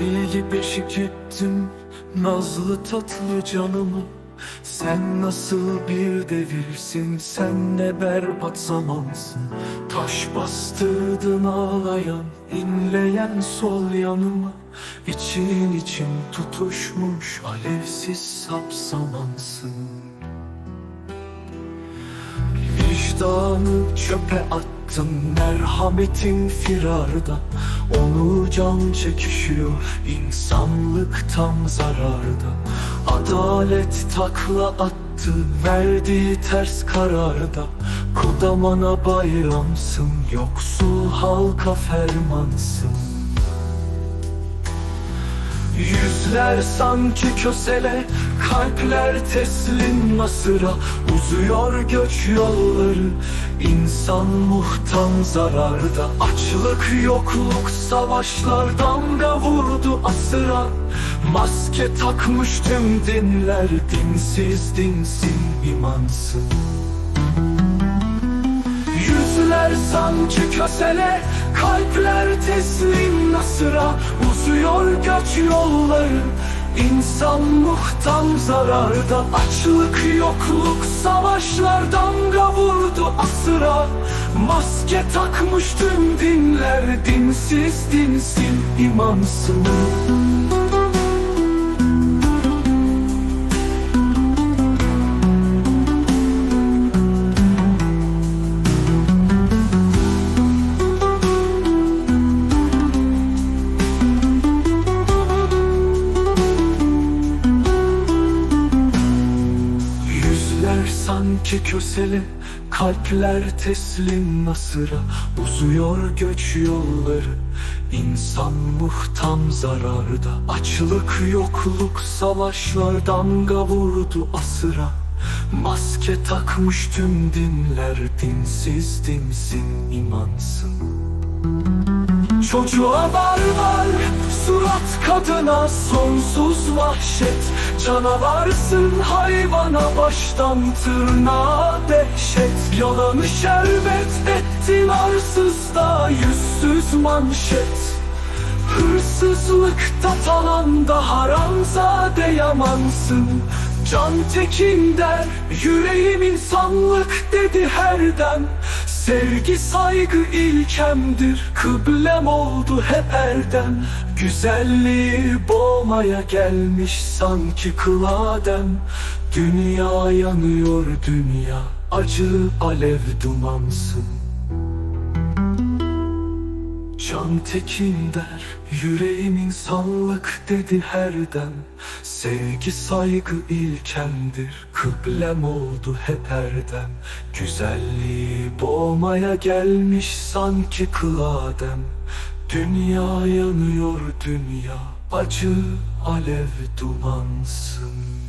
Gül gibi şikettim nazlı tatlı canımı. Sen nasıl bir devirsin sen ne berbat zamansın. Taş bastırdın ağlayan inleyen sol yanıma. İçin için tutuşmuş alevsiz sapsamansın Vicdanı çöpe attın merhametin firarda Onu can çekişiyor. İnsanlık tam zararda. Adalet takla attı verdiği ters kararda. Kodamana bayramsın yoksul halka fermansın Yüzler sanki kösele Kalpler teslim nasıra. Uzuyor göç yolları İnsan muhtan zararda. Açlık yokluk savaşlar Damga vurdu asıra. Maske takmış tüm dinler Dinsiz dinsin imansın. Yüzler sanki kösele Kalpler teslim nasıra Uzuyor göç yolları İnsan muhtan zararda. Açlık yokluk savaşlar Damga vurdu asıra. Maske takmış tüm dinler Dinsiz dinsin imansın sanki kösele Kalpler teslim nasıra Uzuyor göç yolları. İnsan muhtam zararda. Açlık yokluk savaşlar Damga vurdu asıra. Maske takmış tüm dinler Dinsiz dinsin imansın. Çocuğa barbar, surat kadına sonsuz vahşet. Canavarsın hayvana baştan tırnağa dehşet. Yalanı şerbet ettin arsızda yüzsüz manşet. Hırsızlıkta talanda haramzade yamansın. Can Tekin der yüreğim insanlık dedi herden Sevgi saygı ilkemdir kıblem oldu hep erdem Güzelliği boğmaya gelmiş sanki kıl Adem Dünya yanıyor dünya acı alev dumansın. Can Tekin der Yüreğim insanlık dedi herden. Sevgi saygı ilkemdir Kıblem oldu hep erdem Güzelliği boğmaya gelmiş sanki kıl Adem. Dünya yanıyor dünya Acı alev dumansın